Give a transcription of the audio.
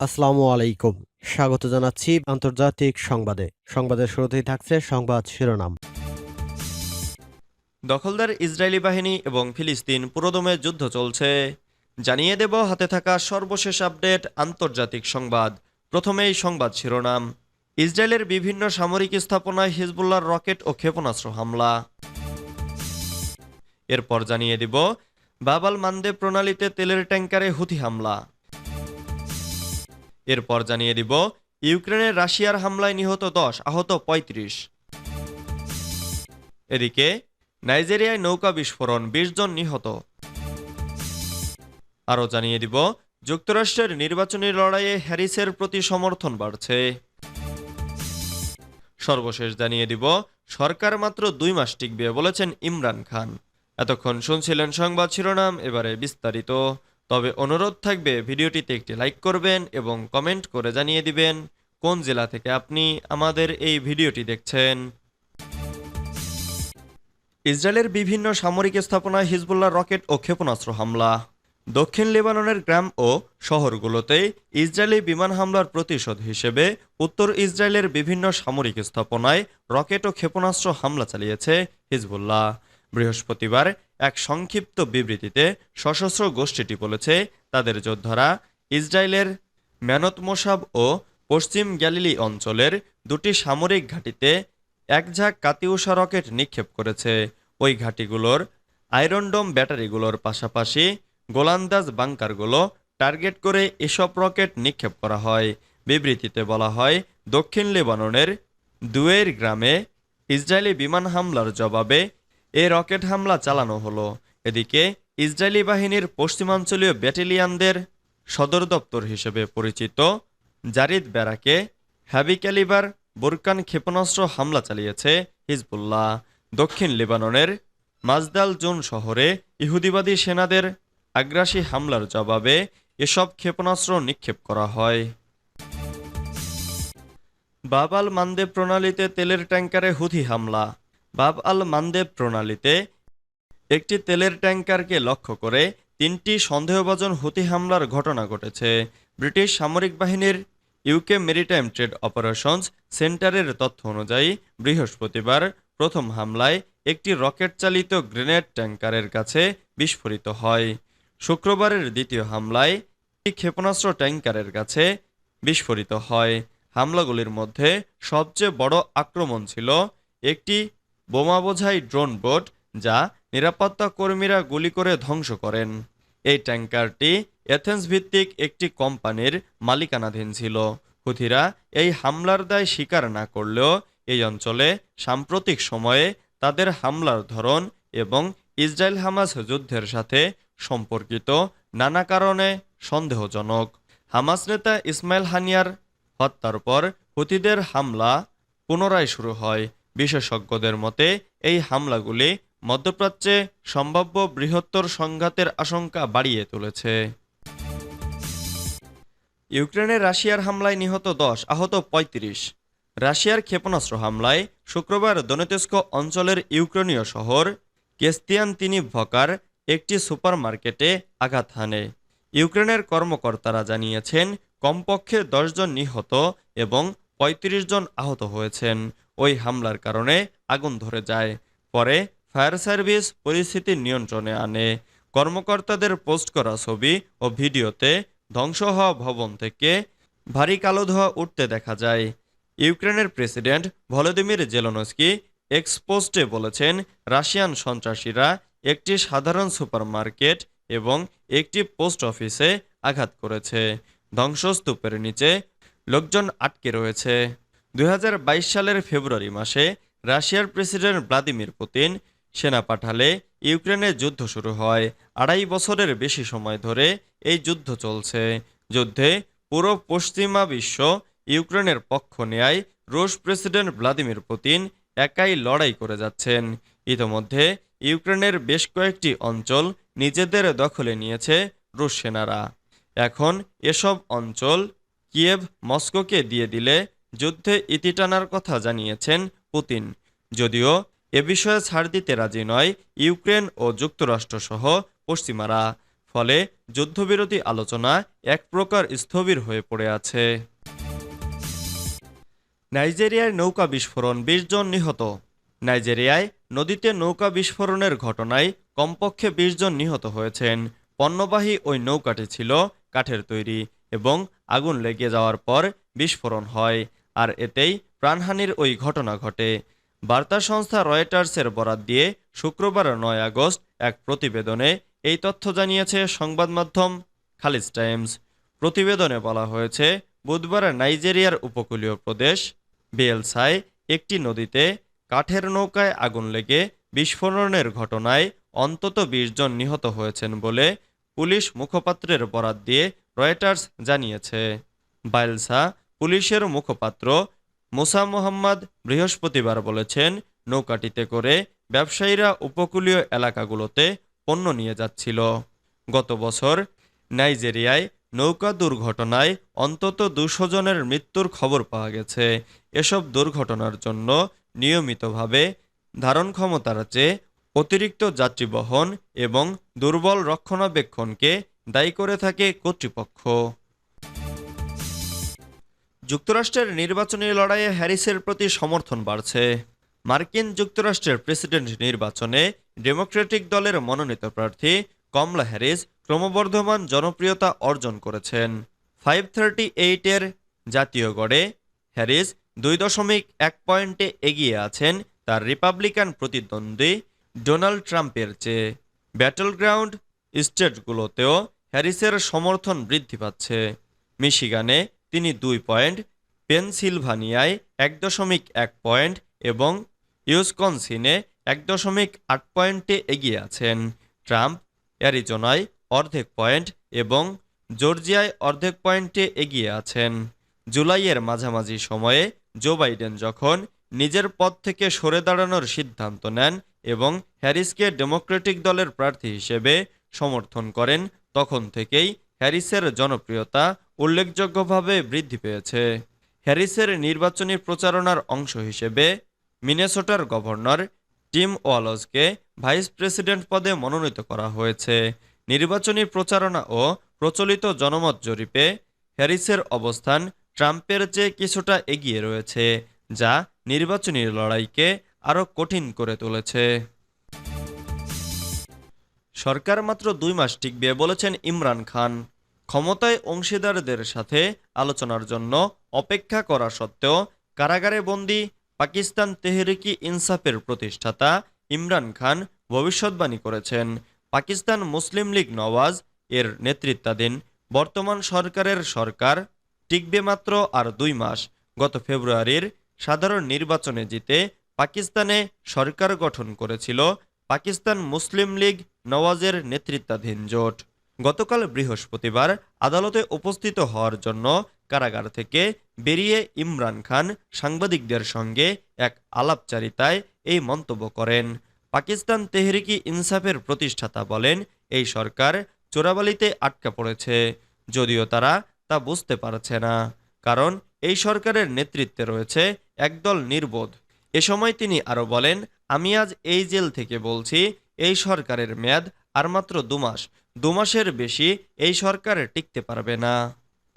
আসসালামু আলাইকুম। স্বাগত জানাচ্ছি আন্তর্জাতিক সংবাদে। সংবাদের শুরুতেই থাকছে সংবাদ শিরোনাম। দখলদার ইসরায়েলি বাহিনী এবং ফিলিস্তিন পুরোদমে যুদ্ধ চলছে। জানিয়ে দেব হাতে থাকা সর্বশেষ আপডেট আন্তর্জাতিক সংবাদ। প্রথমেই সংবাদ শিরোনাম। ইসরায়েলের বিভিন্ন সামরিক স্থাপনায় হিজবুল্লাহর রকেট ও ক্ষেপণাস্ত্র হামলা। এরপর জানিয়ে দিব বাবাল মান্দে প্রণালীতে তেলের ট্যাঙ্কারে হুথি হামলা। এরপর জানিয়ে দিব, ইউক্রেনের রাশিয়ার হামলায় নিহত দশ, আহত পঁয়ত্রিশ। এদিকে, নাইজেরিয়ায় নৌকা বিস্ফোরণ, বিশ জন নিহত। আরও জানিয়ে দিব, যুক্তরাষ্ট্রের নির্বাচনী লড়াইয়ে হ্যারিসের প্রতি সমর্থন বাড়ছে। সর্বশেষ জানিয়ে দিব, সরকার মাত্র দুই মাস টিকবে বলেছেন ইমরান খান। এতক্ষণ শুনছিলেন সংবাদ শিরোনাম, এবারে বিস্তারিত। তবে অনুরোধ থাকবে ভিডিওটিতে একটি লাইক করবেন এবং কমেন্ট করে জানিয়ে দিবেন কোন জেলা থেকে আপনি আমাদের এই ভিডিওটি দেখছেন। ইসরায়েলের বিভিন্ন সামরিক স্থাপনায় হিজবুল্লাহ রকেট ও ক্ষেপণাস্ত্র হামলা। দক্ষিণ লেবাননের গ্রাম ও শহরগুলোতে ইসরায়েলি বিমান হামলার প্রতিশোধ হিসেবে উত্তর ইসরায়েলের বিভিন্ন সামরিক স্থাপনায় রকেট ও ক্ষেপণাস্ত্র হামলা চালিয়েছে হিজবুল্লাহ। বৃহস্পতিবার এক সংক্ষিপ্ত বিবৃতিতে সশস্ত্র গোষ্ঠীটি বলেছে, তাদের যোদ্ধারা ইসরায়েলের ম্যানত মোসাব ও পশ্চিম গ্যালিলি অঞ্চলের দুটি সামরিক ঘাঁটিতে এক ঝাঁক কাতিউষা রকেট নিক্ষেপ করেছে। ওই ঘাঁটিগুলোর আয়রনডোম ব্যাটারিগুলোর পাশাপাশি গোলান্দাজ বাংকারগুলো টার্গেট করে এসব রকেট নিক্ষেপ করা হয়। বিবৃতিতে বলা হয়, দক্ষিণ লেবাননের দুয়ের গ্রামে ইসরায়েলি বিমান হামলার জবাবে এ রকেট হামলা চালানো হলো। এদিকে ইসরায়েলি বাহিনীর পশ্চিমাঞ্চলীয় ব্যাটেলিয়ানদের সদর দপ্তর হিসেবে পরিচিত জারিদ ব্যারাকে হ্যাভি ক্যালিবার বোরকান ক্ষেপণাস্ত্র হামলা চালিয়েছে হিজবুল্লাহ। দক্ষিণ লেবাননের মাজদাল জোন শহরে ইহুদিবাদী সেনাদের আগ্রাসী হামলার জবাবে এসব ক্ষেপণাস্ত্র নিক্ষেপ করা হয়। বাবাল মান্দে প্রণালীতে তেলের ট্যাঙ্কারে হুথি হামলা। বাব আল মানদেব প্রণালীতে একটি তেলের ট্যাঙ্কারকে লক্ষ্য করে তিনটি সন্দেহভাজন হুতি হামলার ঘটনা ঘটেছে। ব্রিটিশ সামরিক বাহিনীর ইউকে মেরিটাইম ট্রেড অপারেশনস সেন্টারের তথ্য অনুযায়ী বৃহস্পতিবার প্রথম হামলায় একটি রকেট চালিত গ্রেনেড ট্যাঙ্কারের কাছে বিস্ফোরিত হয়। শুক্রবারের দ্বিতীয় হামলায় একটি ক্ষেপণাস্ত্র ট্যাঙ্কারের কাছে বিস্ফোরিত হয়। হামলাগুলির মধ্যে সবচেয়ে বড় আক্রমণ ছিল একটি বোমা বোঝাই ড্রোন বোট যা নিরাপত্তা কর্মীরা গুলি করে ধ্বংস করেন। এই ট্যাঙ্কারটি এথেন্স ভিত্তিক একটি কোম্পানির মালিকানাধীন ছিল। হুথিরা এই হামলার দায় স্বীকার না করলেও এই অঞ্চলে সাম্প্রতিক সময়ে তাদের হামলার ধরন এবং ইসরায়েল হামাস যুদ্ধের সাথে সম্পর্কিত নানা কারণে সন্দেহজনক। হামাস নেতা ইসমাইল হানিয়ার হত্যার পর হুতিদের হামলা পুনরায় শুরু হয়। বিশেষজ্ঞদের মতে, এই হামলাগুলি মধ্যপ্রাচ্যে সম্ভাব্য বৃহত্তর সংঘাতের আশঙ্কা বাড়িয়ে তুলেছে। ইউক্রেনে রাশিয়ার হামলায় নিহত দশ, আহত ৩৫ রাশিয়ার ক্ষেপণাস্ত্র হামলায় শুক্রবার দনেতেস্ক অঞ্চলের ইউক্রেনীয় শহর কেস্তিয়ান তিনি ভকার একটি সুপারমার্কেটে আঘাত হানে। ইউক্রেনের কর্মকর্তারা জানিয়েছেন, কমপক্ষে দশজন নিহত এবং ৩৫ জন আহত হয়েছেন। ওই হামলার কারণে আগুন ধরে যায়। পরে ফায়ার সার্ভিস পরিস্থিতি নিয়ন্ত্রণে আনে। কর্মকর্তাদের পোস্ট করা ছবি ও ভিডিওতে ধ্বংস হওয়া ভবন থেকে ভারী কালো ধোয়া উঠতে দেখা যায়। ইউক্রেনের প্রেসিডেন্ট ভলোদিমির জেলনস্কি এক্সপোস্টে বলেছেন, রাশিয়ান সন্ত্রাসীরা একটি সাধারণ সুপারমার্কেট এবং একটি পোস্ট অফিসে আঘাত করেছে। ধ্বংসস্তূপের নিচে লোকজন আটকে রয়েছে। দু হাজার বাইশ সালের ফেব্রুয়ারি মাসে রাশিয়ার প্রেসিডেন্ট ভ্লাদিমির পুতিন সেনা পাঠালে ইউক্রেনে যুদ্ধ শুরু হয়। আড়াই বছরের বেশি সময় ধরে এই যুদ্ধ চলছে। যুদ্ধে পুরো পশ্চিমা বিশ্ব ইউক্রেনের পক্ষ নেয় রুশ প্রেসিডেন্ট ভ্লাদিমির পুতিন একাই লড়াই করে যাচ্ছেন। ইতোমধ্যে ইউক্রেনের বেশ কয়েকটি অঞ্চল নিজেদের দখলে নিয়েছে রুশ সেনারা। এখন এসব অঞ্চল কিয়েভ মস্কোকে দিয়ে দিলে যুদ্ধে ইতি টানার কথা জানিয়েছেন পুতিন। যদিও এ বিষয়ে ছাড় দিতে রাজি নয় ইউক্রেন ও যুক্তরাষ্ট্রসহ পশ্চিমারা। ফলে যুদ্ধবিরতি আলোচনা এক প্রকার স্থবির হয়ে পড়ে আছে। নাইজেরিয়ায় নৌকা বিস্ফোরণ বিশ জন নিহত। নাইজেরিয়ায় নদীতে নৌকা বিস্ফোরণের ঘটনায় কমপক্ষে বিশ জন নিহত হয়েছেন। পণ্যবাহী ওই নৌকাটি ছিল কাঠের তৈরি এবং আগুন লেগে যাওয়ার পর বিস্ফোরণ হয়। আর এতেই প্রাণহানির ওই ঘটনা ঘটে। বার্তা সংস্থা রয়টার্সের বরাত দিয়ে শুক্রবার নয় আগস্ট এক প্রতিবেদনে এই তথ্য জানিয়েছে সংবাদ মাধ্যম খালিজ টাইমস। প্রতিবেদনে বলা হয়েছে, বুধবার নাইজেরিয়ার উপকূলীয় প্রদেশ বেলসায় একটি নদীতে কাঠের নৌকায় আগুন লেগে বিস্ফোরণের ঘটনায় অন্তত বিশ জন নিহত হয়েছেন বলে পুলিশ মুখপাত্রের বরাত দিয়ে রয়টার্স জানিয়েছে। বাইলসা পুলিশের মুখপাত্র মোসা মোহাম্মদ বৃহস্পতিবার বলেছেন, নৌকাটিতে করে ব্যবসায়ীরা উপকূলীয় এলাকাগুলোতে পণ্য নিয়ে যাচ্ছিল। গত বছর নাইজেরিয়ায় নৌকা দুর্ঘটনায় অন্তত দুশো জনের মৃত্যুর খবর পাওয়া গেছে। এসব দুর্ঘটনার জন্য নিয়মিতভাবে ধারণ ক্ষমতার চেয়ে অতিরিক্ত যাত্রী বহন এবং দুর্বল রক্ষণাবেক্ষণকে দায়ী করে থাকে কর্তৃপক্ষ। যুক্তরাষ্ট্রের নির্বাচনী লড়াইয়ে হ্যারিসের প্রতি সমর্থন বাড়ছে। মার্কিন যুক্তরাষ্ট্রের প্রেসিডেন্ট নির্বাচনে ডেমোক্রেটিক দলের মনোনীত প্রার্থী কমলা হ্যারিস ক্রমবর্ধমান জনপ্রিয়তা অর্জন করেছেন। ফাইভ থার্টি এইটের জাতীয় গড়ে হ্যারিস দুই দশমিক এক পয়েন্টে এগিয়ে আছেন তার রিপাবলিকান প্রতিদ্বন্দ্বী ডোনাল্ড ট্রাম্পের চেয়ে। ব্যাটল গ্রাউন্ড স্টেটগুলোতেও হ্যারিসের সমর্থন বৃদ্ধি পাচ্ছে। মিশিগানে তিনি দুই পয়েন্ট, পেনসিলভানিয়ায় এক দশমিক এক পয়েন্ট এবং ইউসকনসিনে এক দশমিক আট পয়েন্টে এগিয়ে আছেন। ট্রাম্প অ্যারিজোনায় অর্ধেক পয়েন্ট এবং জর্জিয়ায় অর্ধেক পয়েন্টে এগিয়ে আছেন। জুলাইয়ের মাঝামাঝি সময়ে জো বাইডেন যখন নিজের পদ থেকে সরে দাঁড়ানোর সিদ্ধান্ত নেন এবং হ্যারিসকে ডেমোক্রেটিক দলের প্রার্থী হিসেবে সমর্থন করেন, তখন থেকেই হ্যারিসের জনপ্রিয়তা উল্লেখযোগ্যভাবে বৃদ্ধি পেয়েছে। হ্যারিসের নির্বাচনী প্রচারণার অংশ হিসেবে মিনেসোটার গভর্নর টিম ওয়ালজকে ভাইস প্রেসিডেন্ট পদে মনোনীত করা হয়েছে। নির্বাচনী প্রচারণা ও প্রচলিত জনমত জরিপে হ্যারিসের অবস্থান ট্রাম্পের চেয়ে কিছুটা এগিয়ে রয়েছে, যা নির্বাচনী লড়াইকে আরও কঠিন করে তুলেছে। সরকার মাত্র দুই মাস টিকবে বলেছেন ইমরান খান। ক্ষমতায় অংশীদারদের সাথে আলোচনার জন্য অপেক্ষা করা সত্ত্বেও কারাগারে বন্দী পাকিস্তান তেহরিকি ইনসাফের প্রতিষ্ঠাতা ইমরান খান ভবিষ্যৎবাণী করেছেন। পাকিস্তান মুসলিম লীগ নওয়াজ এর নেতৃত্বাধীন বর্তমান সরকারের সরকার টিকবে মাত্র আর দুই মাস। গত ফেব্রুয়ারির সাধারণ নির্বাচনে জিতে পাকিস্তানে সরকার গঠন করেছিল পাকিস্তান মুসলিম লীগ নওয়াজের নেতৃত্বাধীন জোট। গতকাল বৃহস্পতিবার আদালতে উপস্থিত হওয়ার জন্য কারাগার থেকে বেরিয়ে ইমরান খান সাংবাদিকদের সঙ্গে এক আলাপচারিতায় এই মন্তব্য করেন। পাকিস্তান তেহরিকি ইনসাফের প্রতিষ্ঠাতা বলেন, এই সরকার চোরাবালিতে আটকা পড়েছে। যদিও তারা তা বুঝতে পারছে না, কারণ এই সরকারের নেতৃত্বে রয়েছে একদল নির্বোধ। এ সময় তিনি আরও বলেন, আমি আজ এই জেল থেকে বলছি, এই সরকারের মেয়াদ আর মাত্র দুমাস দুমাসের বেশি এই সরকার টিকতে পারবে না।